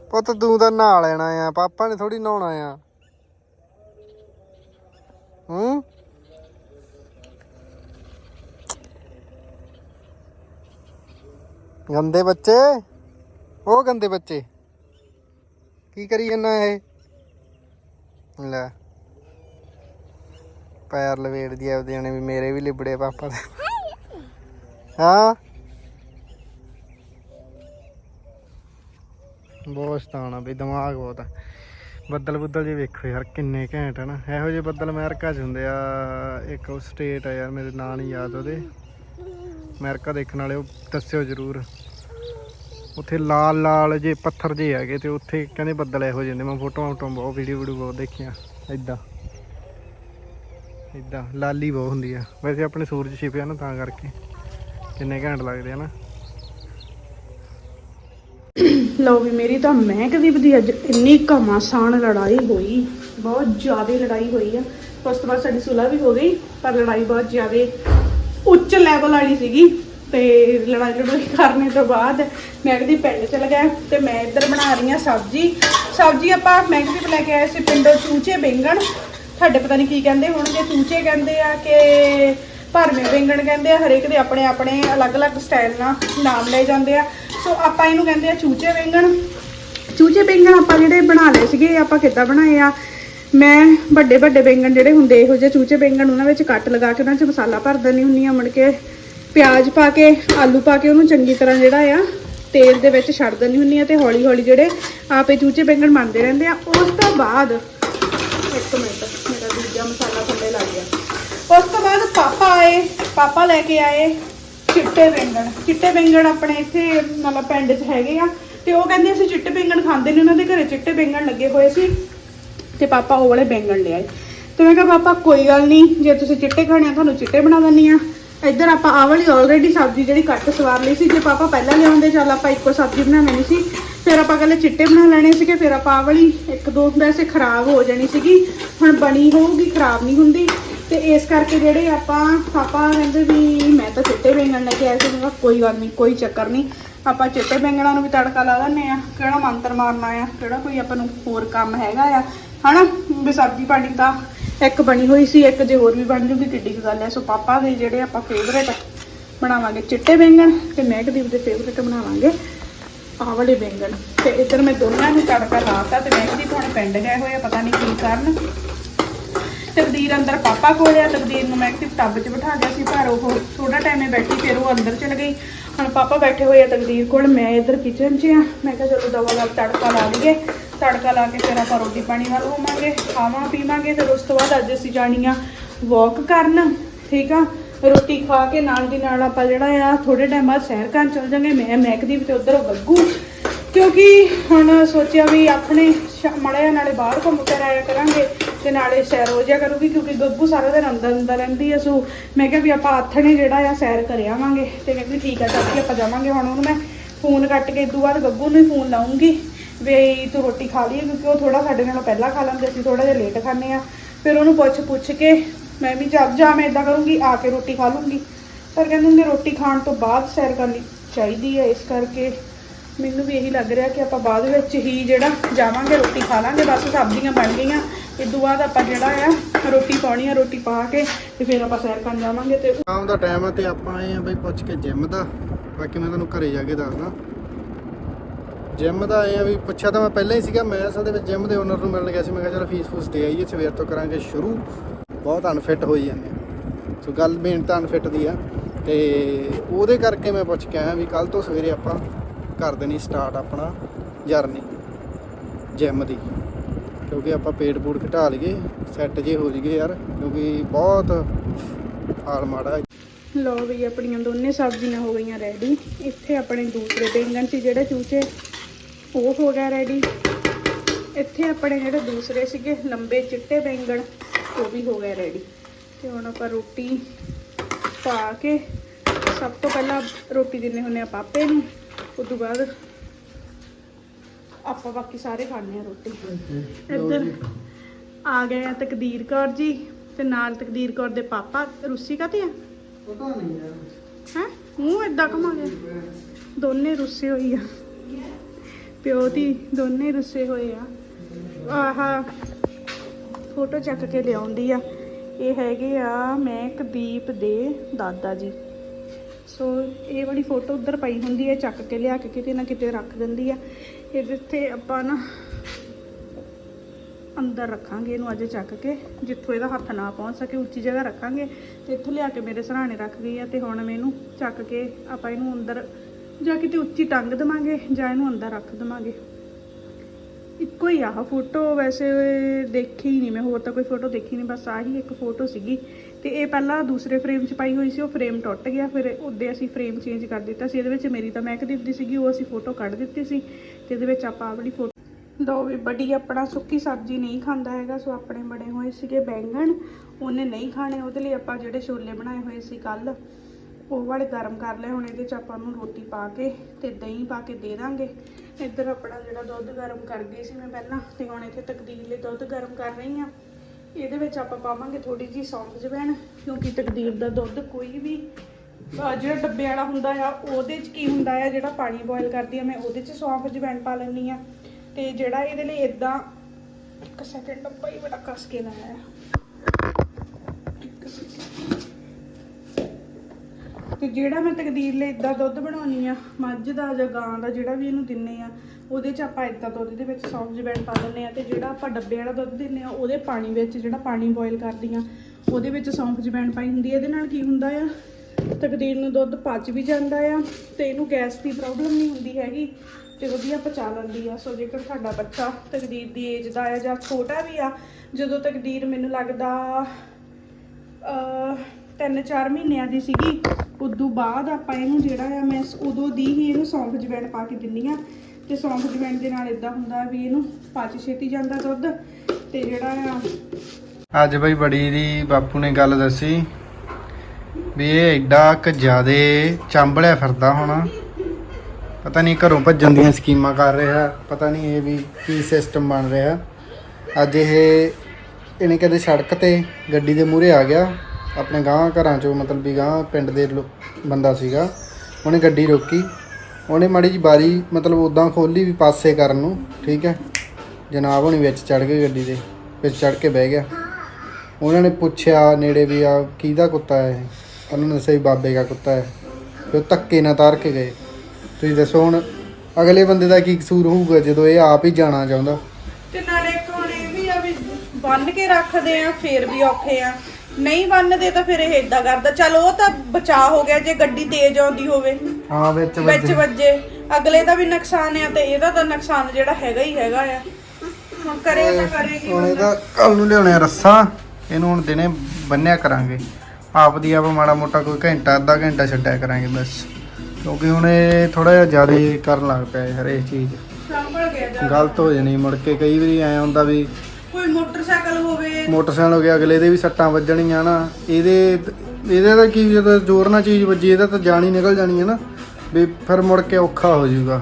S1: ਪੁੱਤ ਤੂੰ ਤਾਂ ਨਹਾ ਲੈਣਾ ਆ, ਪਾਪਾ ਨੇ ਥੋੜੀ ਨਹਾਉਣਾ ਆ। ਹੂੰ? ਗੰਦੇ ਬੱਚੇ? ਉਹ ਗੰਦੇ ਬੱਚੇ। ਕੀ ਕਰੀ ਜਾਂਦਾ ਇਹ? ਲੈ। ਪੈਰ ਲਵੇੜਦੀ ਆ ਉਹਦੇ ਨੇ ਵੀ ਮੇਰੇ ਵੀ ਲਿਬੜੇ ਪਾਪਾ ਦੇ। ਹਾਂ। ਬਹੁਤ ਸਤਾਨਾ ਵੀ ਦਿਮਾਗ ਬਹੁਤ ਆ। ਬੱਦਲ ਬੁੱਦਲ ਜੇ ਵੇਖੋ ਯਾਰ, ਕਿੰਨੇ ਘੈਂਟ ਹਨ ਇਹੋ ਜਿਹੇ ਬੱਦਲ ਅਮਰੀਕਾ 'ਚ ਹੁੰਦੇ ਆ, ਇੱਕ ਉਹ ਸਟੇਟ ਆ ਯਾਰ, ਮੇਰੇ ਨਾਂ ਨਹੀਂ ਯਾਦ ਉਹਦੇ। ਅਮਰੀਕਾ ਦੇਖਣ ਵਾਲੇ, ਉਹ ਦੱਸਿਓ ਜਰੂਰ। ਉੱਥੇ ਲਾਲ ਲਾਲ ਜੇ ਪੱਥਰ ਜੇ ਹੈਗੇ ਤੇ ਉੱਥੇ ਕਹਿੰਦੇ ਬੱਦਲ ਇਹੋ ਜਿਹੇ ਹੁੰਦੇ। ਮੈਂ ਫੋਟੋਆਂ ਫੋਟੋਆਂ ਬਹੁਤ ਵੀਡੀਓ ਵੀਡੀਓ ਬਹੁਤ ਦੇਖੀਆਂ ਇਦਾਂ ਇਦਾਂ ਲਾਲੀ ਬਹੁਤ ਹੁੰਦੀ ਆ। ਵੈਸੇ ਆਪਣੇ ਸੂਰਜ ਛਿਪਿਆ ਨਾ ਤਾਂ ਕਰਕੇ। ਕਿੰਨੇ ਘੈਂਟ ਲੱਗਦੇ ਆ ਨਾ।
S2: ਲਓ ਵੀ ਮੇਰੀ ਤਾਂ ਮਹਿਕਦੀਪ ਦੀ ਅੱਜ ਇੰਨੀ ਘਮਾਸਾਨ ਲੜਾਈ ਹੋਈ। ਬਹੁਤ ਜ਼ਿਆਦਾ ਲੜਾਈ ਹੋਈ ਆ। ਉਸ ਤੋਂ ਬਾਅਦ ਸਾਡੀ ਸੁਲਾ ਵੀ ਹੋ ਗਈ, ਪਰ ਲੜਾਈ ਬਹੁਤ ਜ਼ਿਆਦਾ ਉੱਚ ਲੈਵਲ ਵਾਲੀ ਸੀਗੀ। ਤੇ ਲੜਾਈ ਲੜਾਈ ਕਰਨੇ ਤੋਂ ਬਾਅਦ ਮੈਂ ਕਦੀ ਪਿੰਡ ਚਲ ਗਿਆ ਤੇ ਮੈਂ ਇੱਧਰ ਬਣਾ ਰਹੀ ਹਾਂ ਸਬਜ਼ੀ। ਸਬਜ਼ੀ ਆਪਾਂ ਮੈਂ ਕਦੀ ਲੈ ਕੇ ਆਏ ਸੀ ਪਿੰਡੋਂ ਚੂਚੇ ਬੈਂਗਣ। ਸਾਡੇ ਪਤਾ ਨਹੀਂ ਕੀ ਕਹਿੰਦੇ ਹੋਣਗੇ, ਚੂਚੇ ਕਹਿੰਦੇ ਆ ਕਿ ਭਰਵੇਂ ਬੈਂਗਣ ਕਹਿੰਦੇ ਆ, ਹਰੇਕ ਦੇ ਆਪਣੇ ਆਪਣੇ ਅਲੱਗ-ਅਲੱਗ ਸਟਾਈਲ ਨਾਲ ਨਾਮ ਲਏ ਜਾਂਦੇ ਆ। ਸੋ ਆਪਾਂ ਇਹਨੂੰ ਕਹਿੰਦੇ ਆ ਚੂਚੇ ਬੈਂਗਣ। ਚੂਚੇ ਬੈਂਗਣ ਆਪਾਂ ਜਿਹੜੇ ਬਣਾ ਲਏ ਸੀਗੇ, ਆਪਾਂ ਕਿੱਦਾਂ ਬਣਾਏ ਆ? ਮੈਂ ਵੱਡੇ ਵੱਡੇ ਬੈਂਗਣ ਜਿਹੜੇ ਹੁੰਦੇ, ਇਹੋ ਜਿਹੇ ਚੂਚੇ ਬੈਂਗਣ ਉਹਨਾਂ ਵਿੱਚ ਕੱਟ ਲਗਾ ਕੇ ਉਹਨਾਂ 'ਚ ਮਸਾਲਾ ਭਰ ਦਿੰਦੀ ਹੁੰਦੀ ਆ ਮੁੜ ਕੇ। ਪਿਆਜ਼ ਪਾ ਕੇ, ਆਲੂ ਪਾ ਕੇ ਉਹਨੂੰ ਚੰਗੀ ਤਰ੍ਹਾਂ ਜਿਹੜਾ ਆ, ਤੇਲ ਦੇ ਵਿੱਚ ਛੱਡ ਦਿੰਦੀ ਹੁੰਦੀ ਆ ਤੇ ਹੌਲੀ ਹੌਲੀ ਜਿਹੜੇ ਆਪੇ ਚੂਚੇ ਬੈਂਗਣ ਬਣਦੇ ਰਹਿੰਦੇ ਆ, ਉਸ ਤੋਂ ਬਾਅਦ ਇੱਕ ਮਿੰਟ, ਮੇਰਾ ਦੂਜਾ ਮਸਾਲਾ ਥੱਲੇ ਲੱਗ ਗਿਆ। ਉਸ ਤੋਂ ਬਾਅਦ ਪਾਪਾ ਆਏ, ਪਾਪਾ ਲੈ ਕੇ ਆਏ ਚਿੱਟੇ ਬੈਂਗਣ। ਚਿੱਟੇ ਬੈਂਗਣ ਆਪਣੇ ਇੱਥੇ ਮਤਲਬ ਪਿੰਡ 'ਚ ਹੈਗੇ ਆ। ਤੇ ਉਹ ਕਹਿੰਦੇ ਅਸੀਂ ਚਿੱਟੇ ਬੈਂਗਣ ਖਾਂਦੇ ਨੇ, ਉਹਨਾਂ ਦੇ ਘਰੇ ਚਿੱਟੇ ਬੈਂਗਣ ਲੱਗੇ ਹੋਏ ਸੀ। ਤੇ ਪਾਪਾ ਉਹ ਵਾਲੇ ਬੈਂਗਣ ਲਿਆਏ ਤੇ ਮੈਂ ਕਿਹਾ, ਪਾਪਾ, ਕੋਈ ਗੱਲ ਨਹੀਂ ਜੇ ਤੁਸੀਂ ਚਿੱਟੇ ਖਾਣੇ ਆ, ਤੁਹਾਨੂੰ ਚਿੱਟੇ ਬਣਾ ਦਿੰਨੀ ਆ। ਇੱਧਰ ਆਪਾਂ ਆਹ ਵਾਲੀ ਆਲਰੇਡੀ ਸਬਜ਼ੀ ਜਿਹੜੀ ਕੱਟ ਸਵਾਰ ਲਈ ਸੀ, ਜੇ ਪਾਪਾ ਪਹਿਲਾਂ ਲਿਆਉਂਦੇ, ਚੱਲ ਆਪਾਂ ਇੱਕੋ ਸਬਜ਼ੀ ਬਣਾ ਲੈਣੀ ਸੀ। ਫਿਰ ਆਪਾਂ ਕਹਿੰਦੇ ਚਿੱਟੇ ਬਣਾ ਲੈਣੇ ਸੀਗੇ, ਫਿਰ ਆਪਾਂ ਆਹ ਵਾਲੀ ਇੱਕ ਦੋ ਵੈਸੇ ਖਰਾਬ ਹੋ ਜਾਣੀ ਸੀਗੀ, ਹੁਣ ਬਣੀ ਹੋਊਗੀ, ਖਰਾਬ ਨਹੀਂ ਹੁੰਦੀ। ਤੇ ਇਸ ਕਰਕੇ ਜਿਹੜੇ ਆਪਾਂ, ਪਾਪਾ ਕਹਿੰਦੇ ਵੀ ਮੈਂ ਤਾਂ ਚਿੱਟੇ ਬੈਂਗਣ ਲੈ ਕੇ ਆਇਆ ਸੀ, ਮੈਂ ਕੋਈ ਗੱਲ ਨਹੀਂ, ਕੋਈ ਚੱਕਰ ਨਹੀਂ। ਆਪਾਂ ਚਿੱਟੇ ਬੈਂਗਣਾਂ ਨੂੰ ਵੀ ਤੜਕਾ ਲਾ ਦਿੰਨੇ ਆ ਕਿਹੜਾ ਮੰਤਰ ਮਾਰਨਾ ਆ, ਕਿਹੜਾ ਕੋਈ ਆਪਾਂ ਨੂੰ ਹੋਰ ਕੰਮ ਹੈਗਾ ਆ। ਹਨਾ? ਵੀ ਸਬਜ਼ੀ ਪਾਣੀ ਤਾਂ ਇੱਕ ਬਣੀ ਹੋਈ ਸੀ, ਇੱਕ ਜੇ ਹੋਰ ਵੀ ਬਣ ਜੂਗੀ, ਕਿੱਡੀ ਕੁ ਗੱਲ ਹੈ। ਸੋ ਪਾਪਾ ਦੇ ਜਿਹੜੇ ਆਪਾਂ ਫੇਵਰੇਟ ਬਣਾਵਾਂਗੇ ਚਿੱਟੇ ਬੈਂਗਣ, ਤੇ ਮਹਿਕਦੀਪ ਦੇ ਫੇਵਰੇਟ ਬਣਾਵਾਂਗੇ। ਆਹ ਵਾਲੇ ਬੈਂਗਣ। ਤੇ ਇੱਧਰ ਮੈਂ ਦੋਨਾਂ ਨੂੰ ਤੜਕਾ ਲਾਤਾ ਤੇ ਮਹਿਕਦੀਪ ਹੁਣ ਪਿੰਡ ਗਏ ਹੋਏ ਆ, ਪਤਾ ਨਹੀਂ ਕੀ ਕਰਨ। ਤਕਦੀਰ ਅੰਦਰ ਪਾਪਾ ਕੋਲ ਆ, ਤਕਦੀਰ ਨੂੰ ਮੈਂ ਕਿਤੇ ਟੱਬ 'ਚ ਬਿਠਾ ਗਿਆ ਸੀ, ਪਰ ਉਹ ਥੋੜਾ ਟਾਈਮ ਬੈਠੀ, ਫਿਰ ਉਹ ਅੰਦਰ ਚਲ ਗਈ। ਹੁਣ ਪਾਪਾ ਬੈਠੇ ਹੋਏ ਆ ਤਕਦੀਰ ਕੋਲ, ਮੈਂ ਇੱਧਰ ਕਿਚਨ 'ਚ ਆ। ਮੈਂ ਕਿਹਾ ਚਲੋ ਦਵਾ ਦਾ ਤੜਕਾ ਲਾ ਲਈਏ। ਤੜਕਾ ਲਾ ਕੇ ਫਿਰ ਆਪਾਂ ਰੋਟੀ ਪਾਣੀ ਵੱਲ ਹੋਵਾਂਗੇ, ਖਾਵਾਂ ਪੀਵਾਂਗੇ, ਫਿਰ ਉਸ ਤੋਂ ਬਾਅਦ ਅੱਜ ਅਸੀਂ ਜਾਣੀ ਆ ਵਾਕ ਕਰਨ, ਠੀਕ ਆ? ਰੋਟੀ ਖਾ ਕੇ ਨਾਲ ਦੀ ਨਾਲ ਆਪਾਂ ਜਿਹੜਾ ਆ ਥੋੜੇ ਟਾਈਮ ਬਾਅਦ ਸੈਰ ਕਰਨ ਚੱਲ ਜਾਂਗੇ। ਮੈਂ ਮਹਿਕਦੀਪ ਤੇ ਉਧਰ ਗੱਗੂ ਕਿਉਂਕਿ ਹੁਣ ਸੋਚਿਆ ਵੀ ਆਪਣੇ ਮੜਿਆ ਨਾਲੇ ਬਾਹਰ ਘੁੰਮ ਕੇ ਆਇਆ ਕਰਾਂਗੇ ਤੇ ਨਾਲੇ ਸੈਰ ਹੋ ਜਾਇਆ ਕਰੂਗੀ ਕਿਉਂਕਿ ਗੱਗੂ ਸਾਰਾ ਦਿਨ ਅੰਦਰ ਅੰਦਰ ਰਹਿੰਦੀ ਆ। ਸੋ ਮੈਂ ਕਿਹਾ ਵੀ ਆਪਾਂ ਆਥਣੇ ਜਿਹੜਾ ਆ ਸੈਰ ਕਰ ਆਵਾਂਗੇ। ਤੇ ਕਹਿੰਦੀ ਠੀਕ ਆ ਚਾਚੀ ਆਪਾਂ ਜਾਵਾਂਗੇ। ਹੁਣ ਉਹਨੂੰ ਮੈਂ ਫੋਨ ਕੱਟ ਕੇ ਇਦੋਂ ਬਾਅਦ ਗੱਗੂ ਨੂੰ ਹੀ ਫੋਨ ਲਾਉਂਗੀ ਵੀ ਤੂੰ ਰੋਟੀ ਖਾ ਲਈ ਕਿਉਂਕਿ ਉਹ ਥੋੜਾ ਸਾਡੇ ਨਾਲੋਂ ਪਹਿਲਾਂ ਖਾ ਲੈਂਦੇ, ਅਸੀਂ ਥੋੜਾ ਜਿਹਾ ਲੇਟ ਖਾਂਦੇ ਆ। ਫਿਰ ਉਹਨੂੰ ਪੁੱਛ ਪੁੱਛ ਕੇ ਮੈਂ ਵੀ ਜਦ ਜਾ ਮੈਂ ਇਦਾਂ ਕਰੂੰਗੀ, ਆ ਕੇ ਰੋਟੀ ਖਾ ਲੂੰਗੀ। ਪਰ ਕਹਿੰਦੇ ਹੁੰਦੇ ਰੋਟੀ ਖਾਣ ਤੋਂ ਬਾਅਦ ਸੈਰ ਕਰਨੀ ਚਾਹੀਦੀ ਹੈ, ਇਸ ਕਰਕੇ ਮੈਨੂੰ ਵੀ ਇਹੀ ਲੱਗ ਰਿਹਾ ਕਿ ਆਪਾਂ ਬਾਅਦ ਵਿੱਚ ਹੀ ਜਿਹੜਾ ਜਾਵਾਂਗੇ, ਰੋਟੀ ਖਾ ਲਾਂਗੇ, ਬਸ ਸਬਜ਼ੀਆਂ ਬਣ ਗਈਆਂ। ਇਦੋਂ ਬਾਅਦ ਆਪਾਂ ਜਿਹੜਾ ਆ, ਰੋਟੀ ਪਾਉਣੀ ਆ, ਰੋਟੀ ਪਾ ਕੇ ਤੇ ਫਿਰ ਆਪਾਂ ਸੈਰ ਕਰਨ ਜਾਵਾਂਗੇ ਤੇ
S1: ਸ਼ਾਮ ਦਾ ਟਾਈਮ ਆ ਤੇ ਆਪਾਂ ਆਏ ਆ ਬਈ ਪੁੱਛ ਕੇ ਜਿਮ ਦਾ। ਬਾਕੀ ਮੈਂ ਤੁਹਾਨੂੰ ਘਰੇ ਜਾ ਕੇ ਦੱਸਦਾ। ਜਿਮ ਦਾ ਆਏ ਆ ਵੀ ਪੁੱਛਿਆ ਤਾਂ ਮੈਂ ਪਹਿਲਾਂ ਹੀ ਸੀਗਾ, ਮੈਂ ਅਸਲ ਦੇ ਵਿੱਚ ਜਿਮ ਦੇ ਓਨਰ ਨੂੰ ਮਿਲਣ ਗਿਆ ਸੀ। ਮੈਂ ਕਿਹਾ ਚਲ ਫੀਸ ਫੂਸ ਦੇ ਆਈਏ, ਸਵੇਰ ਤੋਂ ਕਰਾਂਗੇ ਸ਼ੁਰੂ। ਬਹੁਤ ਅਨਫਿਟ ਹੋਈ ਜਾਂਦੇ ਆ। ਸੋ ਗੱਲ ਮੇਨ ਤਾਂ ਅਨਫਿਟ ਦੀ ਆ। ਤੇ ਉਹਦੇ ਕਰਕੇ ਮੈਂ ਪੁੱਛ ਕੇ ਆਇਆ ਵੀ ਕੱਲ ਤੋਂ ਸਵੇਰੇ ਆਪਾਂ ਕਰ ਦੇਣੀ ਸਟਾਰਟ ਆਪਣਾ ਜਰਨੀ ਜਿਮ ਦੀ। ਕਿਉਂਕਿ ਆਪਾਂ ਪੇਟ ਪੂਟ ਘਟਾ ਲਈਏ ਸੈੱਟ ਜੇ ਹੋ ਜੀਏ ਯਾਰ, ਕਿਉਂਕਿ ਬਹੁਤ ਹਾਲ ਮਾੜਾ ਹੈ।
S2: ਲੋ ਵੀ ਆਪਣੀਆਂ ਦੋਨੇ ਸਬਜ਼ੀਆਂ ਹੋ ਗਈਆਂ ਰੈਡੀ ਇੱਥੇ ਆਪਣੇ ਦੂਸਰੇ ਬੈਂਗਣ ਸੀ ਜਿਹੜੇ ਚੂਚੇ, ਉਹ ਹੋ ਗਿਆ ਰੈਡੀ ਇੱਥੇ ਆਪਣੇ ਜਿਹੜੇ ਦੂਸਰੇ ਸੀਗੇ, ਲੰਬੇ ਚਿੱਟੇ ਬੈਂਗਣ। ਉਹ ਵੀ ਹੋ ਗਏ ਰੈਡੀ ਤੇ ਹੁਣ ਆਪਾਂ ਰੋਟੀ ਪਾ ਕੇ ਸਭ ਤੋਂ ਪਹਿਲਾਂ ਰੋਟੀ ਦਿੰਨੇ ਹੁੰਨੇ ਆ ਪਾਪੇ ਨੂੰ ਉਸ ਤੋਂ ਬਾਅਦ ਆਪਾਂ ਬਾਕੀ ਸਾਰੇ ਖਾਣੇ ਆ ਰੋਟੀ। ਇੱਧਰ ਆ ਗਏ ਆ ਤਕਦੀਰ ਕੌਰ ਜੀ ਤੇ ਨਾਲ ਤਕਦੀਰ ਕੌਰ ਦੇ ਪਾਪਾ ਰੂਸੀ ਕਾਤੇ ਆ?
S1: ਪਤਾ ਨਹੀਂ ਯਾਰ
S2: ਹੈ? ਮੂੰਹ ਏਦਾਂ ਘੁਮਾ ਗਿਆ। ਦੋਨੇ ਰੁੱਸੇ ਹੋਈ ਆ। ਪਿਓ ਦੀ ਦੋਨੇ ਰੁੱਸੇ ਹੋਏ ਆ। ਆਹ ਫੋਟੋ ਚੱਕ ਕੇ ਲਿਆਉਂਦੀ ਆ। ਇਹ ਹੈਗੇ ਆ ਮੈਂ ਦੀਪ ਦੇ ਦਾਦਾ ਜੀ। ਸੋ ਇਹ ਵਾਲੀ ਫੋਟੋ ਉੱਧਰ ਪਈ ਹੁੰਦੀ ਹੈ ਚੱਕ ਕੇ ਲਿਆ ਕੇ ਕਿਤੇ ਨਾ ਕਿਤੇ ਰੱਖ ਦਿੰਦੀ ਆ। ਇਹ ਜਿੱਥੇ ਆਪਾਂ ਨਾ ਅੰਦਰ ਰੱਖਾਂਗੇ ਇਹਨੂੰ ਅੱਜ ਚੱਕ ਕੇ, ਜਿੱਥੋਂ ਇਹਦਾ ਹੱਥ ਨਾ ਪਹੁੰਚ ਸਕੇ, ਉੱਚੀ ਜਗ੍ਹਾ ਰੱਖਾਂਗੇ ਤੇ ਇੱਥੋਂ ਲਿਆ ਕੇ ਮੇਰੇ ਸਰਾਣੇ ਰੱਖ ਗਈ ਆ ਤੇ ਹੁਣ ਮੈਂ ਇਹਨੂੰ ਚੱਕ ਕੇ ਆਪਾਂ ਇਹਨੂੰ ਅੰਦਰ ਜਾਂ ਕਿਤੇ ਉੱਚੀ ਟੰਗ ਦਵਾਂਗੇ ਜਾਂ ਇਹਨੂੰ ਅੰਦਰ ਰੱਖ ਦਵਾਂਗੇ। ਇੱਕੋ ਹੀ ਆਹ ਫੋਟੋ ਵੈਸੇ ਦੇਖੀ ਨਹੀਂ ਮੈਂ, ਹੋਰ ਤਾਂ ਕੋਈ ਫੋਟੋ ਦੇਖੀ ਨਹੀਂ, ਬਸ ਆਹੀ ਇੱਕ ਫੋਟੋ ਸੀਗੀ। ਤੇ ਇਹ ਪਹਿਲਾਂ ਦੂਸਰੇ ਫਰੇਮ 'ਚ ਪਾਈ ਹੋਈ ਸੀ, ਉਹ ਫਰੇਮ ਟੁੱਟ ਗਿਆ, ਫਿਰ ਉਹਦੇ ਅਸੀਂ ਫਰੇਮ ਚੇਂਜ ਕਰ ਦਿੱਤਾ ਸੀ। ਇਹਦੇ ਵਿੱਚ ਮੇਰੀ ਤਾਂ ਮੈਂ ਦਿੱਤੀ ਸੀਗੀ, ਉਹ ਅਸੀਂ ਫੋਟੋ ਕੱਢ ਦਿੱਤੀ ਸੀ ਤੇ ਇਹਦੇ ਵਿੱਚ ਆਪਾਂ ਆਪਣੀ ਫੋਟੋ ਦੋ ਵੀ ਬੜੀ ਆਪਣਾ ਸੁੱਕੀ ਸਬਜ਼ੀ ਨਹੀਂ ਖਾਂਦਾ ਹੈਗਾ, ਸੋ ਆਪਣੇ ਬਣੇ ਹੋਏ ਸੀਗੇ ਬੈਂਗਣ, ਉਹਨੇ ਨਹੀਂ ਖਾਣੇ, ਉਹਦੇ ਲਈ ਆਪਾਂ ਜਿਹੜੇ ਛੋਲੇ ਬਣਾਏ ਹੋਏ ਸੀ ਕੱਲ ਉਹ ਵਾਲੇ ਗਰਮ ਕਰ ਲਏ, ਹੁਣ ਇਹਦੇ ਚ ਆਪਾਂ ਨੂੰ ਰੋਟੀ ਪਾ ਕੇ ਤੇ ਦਹੀਂ ਪਾ ਕੇ ਦੇ ਦਾਂਗੇ। ਇੱਧਰ ਆਪਣਾ ਜਿਹੜਾ ਦੁੱਧ ਗਰਮ ਕਰ ਗਈ ਸੀ ਮੈਂ ਪਹਿਲਾਂ ਤੇ ਹੁਣ ਇੱਥੇ ਤਕਦੀਰ ਲਈ ਦੁੱਧ ਗਰਮ ਕਰ ਰਹੀ ਆ ਇਹਦੇ ਵਿੱਚ ਆਪਾਂ ਪਾਵਾਂਗੇ ਥੋੜੀ ਜੀ ਸੌਂਫ ਜਵੈਣ, ਕਿਉਂਕਿ ਤਕਦੀਰ ਦਾ ਦੁੱਧ ਕੋਈ ਵੀ ਜਿਹੜਾ ਡੱਬੇ ਵਾਲਾ ਹੁੰਦਾ ਆ, ਉਹਦੇ 'ਚ ਕੀ ਹੁੰਦਾ ਆ, ਜਿਹੜਾ ਪਾਣੀ ਬੋਇਲ ਕਰਦੀ ਆ, ਮੈਂ ਉਹਦੇ 'ਚ ਸੌਂਫ ਜਵੈਣ ਪਾ ਲੈਂਦੀ ਆ ਤੇ ਜਿਹੜਾ ਇਹਦੇ ਲਈ ਇਦਾਂ ਇੱਕ ਸੈਕਿੰਡ ਡੱਬਾ ਹੀ ਬੜਾ ਕੱਸ ਕੇ ਲਾਇਆ ਆ ਇੱਕ second। ਤੇ ਜਿਹੜਾ ਮੈਂ ਤਕਦੀਰ ਲਈ ਇਦਾਂ ਦੁੱਧ ਬਣਾਉਣੀ ਆ, ਮੱਝ ਦਾ ਜਾਂ ਗਾਂ ਦਾ ਜਿਹੜਾ ਵੀ ਇਹਨੂੰ ਦਿੰਨੇ ਆ, ਉਹਦੇ 'ਚ ਆਪਾਂ ਇਦਾਂ ਦੁੱਧ ਦੇ ਵਿੱਚ ਸੌਂਫ ਜਵੈਣ ਪਾ ਦਿੰਨੇ ਆ ਤੇ ਜਿਹੜਾ ਆਪਾਂ ਡੱਬੇ ਵਾਲਾ ਦੁੱਧ ਦਿੰਨੇ ਆ, ਉਹਦੇ ਪਾਣੀ ਵਿੱਚ ਜਿਹੜਾ ਪਾਣੀ ਬੋਇਲ ਕਰਦੀ ਆ ਉਹਦੇ ਵਿੱਚ ਸੌਂਫ ਜਵੈਣ ਪਾਈ ਹੁੰਦੀ ਆ, ਇਹਦੇ ਨਾਲ ਕੀ ਹੁੰਦਾ ਆ, ਤਕਦੀਰ ਨੂੰ ਦੁੱਧ ਪਚ ਵੀ ਜਾਂਦਾ ਆ ਤੇ ਇਹਨੂੰ ਗੈਸ ਦੀ ਪ੍ਰੋਬਲਮ ਨਹੀਂ ਹੁੰਦੀ ਹੈਗੀ ਤੇ ਵਧੀਆ ਪਚਾ ਲੈਂਦੀ ਆ। ਸੋ ਜੇਕਰ ਸਾਡਾ ਬੱਚਾ ਤਕਦੀਰ ਦੀ ਏਜ ਦਾ ਆ ਜਾਂ ਛੋਟਾ ਵੀ ਆ, ਜਦੋਂ ਤਕਦੀਰ ਮੈਨੂੰ ਲੱਗਦਾ ਤਿੰਨ ਚਾਰ ਮਹੀਨਿਆਂ ਦੀ ਸੀਗੀ ਉਦੋਂ ਬਾਅਦ ਆਪਾਂ ਇਹਨੂੰ ਜਿਹੜਾ ਆ, ਮੈਂ ਉਦੋਂ ਦੀ ਹੀ ਇਹਨੂੰ ਸੌਂਫ ਜਵੈਣ ਪਾ ਕੇ ਦਿੰਨੀ ਆ। ਤੇ ਸੌਂਫ ਜਵੈਣ ਦੇ ਨਾਲ ਇਦਾਂ ਹੁੰਦਾ ਵੀ ਇਹਨੂੰ ਪਚ ਛੇਤੀ ਜਾਂਦਾ ਦੁੱਧ। ਤੇ ਜਿਹੜਾ ਆ
S1: ਅੱਜ ਬਈ ਬੜੀ ਦੀ ਬਾਪੂ ਨੇ ਗੱਲ ਦੱਸੀ ਵੀ ਇਹ ਐਡਾ ਕ ਜਿਆਦੇ ਚਾਂਬਲਿਆ ਫਿਰਦਾ ਹੁਣ। ਪਤਾ ਨਹੀਂ ਘਰੋਂ ਭੱਜਣ ਦੀਆਂ ਸਕੀਮਾਂ ਕਰ ਰਿਹਾ, ਪਤਾ ਨਹੀਂ ਇਹ ਵੀ ਕੀ ਸਿਸਟਮ ਬਣ ਰਿਹਾ। ਅੱਜ ਇਹ ਇਹਨੇ ਕਦੇ ਸੜਕ ਤੇ ਗੱਡੀ ਦੇ ਮੂਹਰੇ ਆ ਗਿਆ। ਆਪਣੇ ਗਾਂ ਘਰਾਂ ਚੋਂ, ਮਤਲਬ ਵੀ ਗਾਂ ਪਿੰਡ ਦੇ ਬੰਦਾ ਸੀਗਾ, ਉਹਨੇ ਗੱਡੀ ਰੋਕੀ। ਉਹਨੇ ਮਾੜੀ ਜੀ ਬਾਰੀ, ਮਤਲਬ ਉਦਾਂ ਖੋਲੀ ਵੀ ਪਾਸੇ ਕਰਨ ਨੂੰ, ਠੀਕ ਹੈ? ਜਨਾਬ ਹੁਣੀ ਵਿੱਚ ਚੜ ਗਏ ਗੱਡੀ ਦੇ, ਵਿੱਚ ਚੜ ਕੇ ਬਹਿ ਗਿਆ। ਉਹਨਾਂ ਨੇ ਪੁੱਛਿਆ ਨੇੜੇ ਵੀ ਆ ਕਿਹਦਾ ਕੁੱਤਾ ਹੈ ਇਹ? ਉਹਨਾਂ ਨੇ ਦੱਸਿਆ ਵੀ ਬਾਬੇ ਦਾ ਕੁੱਤਾ ਹੈ। ਫਿਰ ਉਹ ਧੱਕੇ ਨਾਲ ਤਾਰ ਕੇ ਗਏ। ਤੁਸੀਂ ਦੱਸੋ ਹੁਣ, ਅਗਲੇ ਬੰਦੇ ਦਾ ਕੀ ਕਸੂਰ ਹੋਊਗਾ ਜਦੋਂ ਇਹ ਆਪ ਹੀ ਜਾਣਾ ਚਾਹੁੰਦਾ?
S2: ਤੇ ਨਾਲੇ ਇੱਕ ਵੀ ਆ ਵੀ ਬੰਨ ਕੇ ਰੱਖਦੇ ਆ, ਫੇਰ ਵੀ ਔਖੇ ਆ। ਨਹੀਂ ਬੰਨਦੇ ਤਾਂ ਫਿਰ ਇਹ ਇਦਾਂ ਕਰਦਾ। ਚਲ ਉਹ ਤਾਂ ਬਚਾਅ ਹੋ ਗਿਆ ਜੇ ਗੱਡੀ ਤੇਜ਼ ਆਉਂਦੀ ਹੋਵੇ।
S1: ਹਾਂ ਵਿੱਚ
S2: ਵਿੱਚ
S1: ਵੱਜੇ।
S2: ਵੱਜੇ ਅਗਲੇ ਦਾ ਵੀ ਨੁਕਸਾਨ ਆ ਤੇ ਇਹਦਾ ਤਾਂ ਨੁਕਸਾਨ ਜਿਹੜਾ ਹੈਗਾ ਹੀ ਹੈਗਾ ਆ। ਹੁਣ ਕਰੇ ਤਾਂ ਕਰੇਗੀ
S1: ਹੁਣ ਇਹਦਾ ਕੱਲ ਨੂੰ ਲਿਆਉਣੇ ਆ ਰੱਸਾਂ। ਇਹਨੂੰ ਹੁਣ ਦਿਨੇ ਬੰਨਿਆ ਕਰਾਂਗੇ। ਆਪ ਦੀ ਆਪ ਮਾੜਾ ਮੋਟਾ ਕੋਈ ਘੰਟਾ ਅੱਧਾ ਘੰਟਾ ਛੱਡਿਆ ਕਰਾਂਗੇ ਬਸ। ਕਿਉਂਕਿ ਹੁਣ ਇਹ ਥੋੜਾ ਜਿਹਾ ਜ਼ਿਆਦਾ ਕਰਨ ਲੱਗ ਪਿਆ ਹੈ ਹਰੇਕ ਚੀਜ਼।
S2: ਸੰਭਲ ਗਿਆ ਜਾ
S1: ਗਲਤ ਹੋ ਜਾਣੀ ਮੁੜ ਕੇ ਕਈ ਵਾਰੀ ਐ ਹੁੰਦਾ ਵੀ
S2: ਕੋਈ ਮੋਟਰਸਾਈਕਲ ਹੋਵੇ।
S1: ਮੋਟਰਸਾਈਕਲ ਹੋ ਗਿਆ ਅਗਲੇ ਦੇ ਵੀ ਸੱਟਾਂ ਵੱਜਣੀਆਂ ਨਾ। ਇਹਦੇ ਇਹਦੇ ਤਾਂ ਕੀ ਜਦੋਂ ਜ਼ੋਰ ਨਾਲ ਚੀਜ਼ ਵੱਜੀ ਇਹਦਾ ਤਾਂ ਜਾਨ ਹੀ ਨਿਕਲ ਜਾਣੀ ਹੈ ਨਾ। ਵੀ ਫਿਰ ਮੁੜ ਕੇ ਔਖਾ ਹੋ ਜਾਊਗਾ।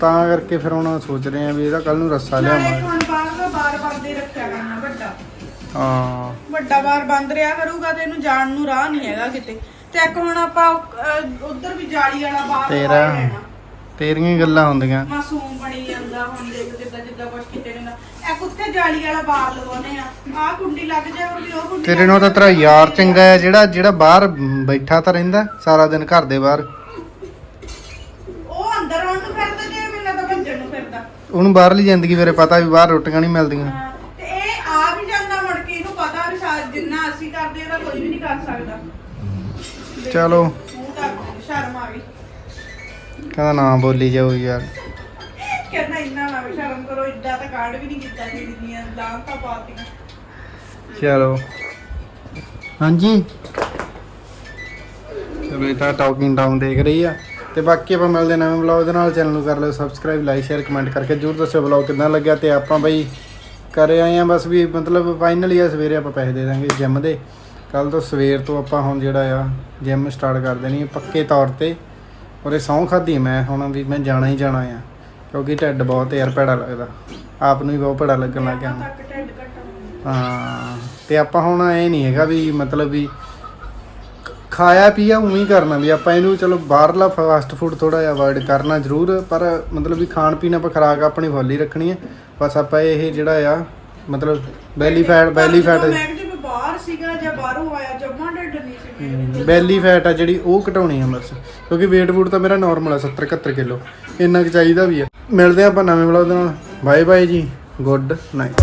S1: ਤਾਂ ਕਰਕੇ ਫਿਰ ਹੁਣ ਸੋਚ ਰਹੇ ਆ ਵੀ ਇਹਦਾ ਕੱਲ ਨੂੰ ਰੱਸਾ
S2: ਨਾਲੇ
S1: ਲਿਆਵਾਂਗੇ।
S2: ਹੁਣ ਬਾਹਰ ਦਾ ਬਾਰ ਬੰਦ ਹੀ ਰੱਖਿਆ ਕਰਨਾ ਵੱਡਾ।
S1: ਹਾਂ।
S2: ਵੱਡਾ ਬਾਰ ਬੰਦ ਰਿਹਾ ਕਰੂਗਾ ਤੇ ਇਹਨੂੰ ਜਾਣ ਨੂੰ ਰਾਹ ਨਹੀਂ ਹੈਗਾ ਕਿਤੇ। ਤੇ ਇੱਕ ਹੁਣ ਆਪਾਂ ਉਧਰ ਵੀ ਜਾਲੀ ਵਾਲਾ ਬਾਰ
S1: ਤੇਰਾ। ਤੇਰੀਆਂ ਹੀ ਗੱਲਾਂ ਹੁੰਦੀਆਂ।
S2: ਮਾਸੂਮ ਬਣੀ ਜਾਂਦਾ ਹੁਣ ਦੇਖ ਜਿੱਦਾਂ ਜਿੱਦਾਂ ਕੁਝ ਕਿਤੇ ਨਹੀਂ ਇਹ ਕੁੱਤੇ ਜਾਲੀ ਵਾਲਾ ਬਾਰ ਲਵਾਉਨੇ ਆ। ਆਹ ਕੁੰਡੀ ਲੱਗ ਜਾਏ ਔਰ ਵੀ ਉਹ ਕੁੰਡੀ
S1: ਤੇਰੇ ਨਾਲ ਤਾਂ ਤੇਰਾ ਯਾਰ ਚੰਗਾ ਹੈ ਜਿਹੜਾ ਜਿਹੜਾ ਬਾਹਰ ਬੈਠਾ ਤਾਂ ਰਹਿੰਦਾ ਸਾਰਾ ਦਿਨ ਘਰ ਦੇ ਬਾਹਰ।
S2: ਉਹ ਅੰਦਰ ਆਉਣ ਨੂੰ ਫਿਰਦਾ ਤੇ ਇਹ ਮੈਨੂੰ ਤਾਂ ਭੱਜਣ ਨੂੰ ਫਿਰਦਾ।
S1: ਉਹਨੂੰ ਬਾਹਰਲੀ ਜ਼ਿੰਦਗੀ ਬਾਰੇ ਪਤਾ ਵੀ ਬਾਹਰ ਰੋਟੀਆਂ ਨਹੀਂ ਮਿਲਦੀਆਂ।
S2: ਹਾਂ, ਤੇ ਇਹ ਆ ਵੀ ਜਾਂਦਾ ਮੁੜ ਕੇ ਇਹਨੂੰ ਪਤਾ ਵੀ ਸ਼ਾਇਦ ਜਿੰਨਾ ਅਸੀਂ ਕਰਦੇ ਇਹਦਾ ਕੋਈ ਵੀ ਨਹੀਂ ਕਰ ਸਕਦਾ।
S1: ਚਲੋ।
S2: ਮੂੰਹ ਕਰ ਸ਼ਰਮ ਆ ਗਈ।
S1: ਕਹਿੰਦਾ ਨਾ ਬੋਲੀ ਜਾਓ ਯਾਰ।
S2: ਕਹਿੰਦਾ ਇੰਨਾ ਨਾ ਵੀ ਸ਼ਰਮ ਕਰੋ ਇਦਾਂ ਤਾਂ ਕਾਰਡ ਵੀ ਨਹੀਂ ਕੀਤਾ ਜੀ ਦੀਆਂ ਲਾਂ ਤਾਂ ਪਾਤੀਆਂ
S1: ਚਲੋ। ਹਾਂਜੀ? ਚਲੋ ਇਹ ਤਾਂ ਟਾਕਿੰਗ ਡਾਊਨ ਦੇਖ ਰਹੀ ਆ। ਤੇ ਬਾਕੀ ਆਪਾਂ ਮਿਲਦੇ ਨਵੇਂ ਵਲੌਗ ਦੇ ਨਾਲ। ਚੈਨਲ ਨੂੰ ਕਰ ਲਿਓ ਸਬਸਕ੍ਰਾਈਬ ਲਾਈਕ ਸ਼ੇਅਰ ਕਮੈਂਟ ਕਰਕੇ ਜਰੂਰ ਦੱਸਿਓ ਵਲੌਗ ਕਿਦਾਂ ਲੱਗਿਆ। ਤੇ ਆਪਾਂ ਬਈ ਕਰੇ ਆਏ ਆ ਬਸ ਵੀ ਮਤਲਬ ਫਾਈਨਲੀ ਆ ਸਵੇਰੇ ਆਪਾਂ ਪੈਸੇ ਦੇ ਦਾਂਗੇ ਜਿਮ ਦੇ। ਕੱਲ ਤੋਂ ਸਵੇਰ ਤੋਂ ਆਪਾਂ ਹੁਣ ਜਿਹੜਾ ਆ ਜਿਮ ਸਟਾਰਟ ਕਰ ਦੇਣੀ ਪੱਕੇ ਤੌਰ ਤੇ। ਔਰ ਇਹ ਸਹੁੰ ਖਾਦੀ ਮੈਂ ਹੁਣ ਵੀ ਮੈਂ ਜਾਣਾ ਹੀ ਜਾਣਾ ਆ। ਕਿਉਂਕਿ ਢਿੱਡ ਬਹੁਤ ਯਾਰ ਭੈੜਾ ਲੱਗਦਾ। ਆਪ ਨੂੰ ਵੀ ਬਹੁਤ ਭੈੜਾ ਲੱਗਣ ਲੱਗ ਗਿਆ।
S2: ਤੱਕ ਢਿੱਡ
S1: ਹਾਂ ਤੇ ਆਪਾਂ ਹੁਣ ਇਹ ਨਹੀਂ ਹੈਗਾ ਵੀ ਮਤਲਬ ਵੀ ਖਾਇਆ ਪੀਆ ਉਵੇਂ ਹੀ ਕਰਨਾ ਵੀ ਆਪਾਂ ਇਹਨੂੰ ਚਲੋ ਬਾਹਰਲਾ ਫਾਸਟ ਫੂਡ ਥੋੜਾ ਜਿਹਾ ਅਵੋਇਡ ਕਰਨਾ ਜ਼ਰੂਰ ਪਰ ਮਤਲਬ ਵੀ ਖਾਣ ਪੀਣ ਆਪਾਂ ਖੁਰਾਕ ਆਪਣੀ ਫੁੱਲ ਹੀ ਰੱਖਣੀ ਹੈ। ਬਸ ਆਪਾਂ ਇਹ ਜਿਹੜਾ ਆ ਮਤਲਬ ਬੈਲੀ ਫੈਟ ਬੈਲੀ ਫੈਟ
S2: ਬਾਹਰ ਸੀਗਾ ਜਾਂ ਬਾਹਰੋਂ ਆਇਆ ਜਮਾ ਢਿੱਡ ਨਹੀਂ ਸੀ
S1: ਬੈਲੀ ਫੈਟ ਆ ਜਿਹੜੀ ਉਹ ਘਟਾਉਣੀ ਆ ਬਸ। ਕਿਉਂਕਿ weight ਵੂਟ ਤਾਂ ਮੇਰਾ ਨਾਰਮਲ ਆ 70 71 ਕਿਲੋ। ਇੰਨਾ ਕੁ ਚਾਹੀਦਾ ਵੀ ਆ। ਮਿਲਦੇ ਆ ਆਪਾਂ ਨਵੇਂ ਵਲੌਗ ਦੇ ਨਾਲ। ਬਾਏ ਬਾਏ ਜੀ। Good night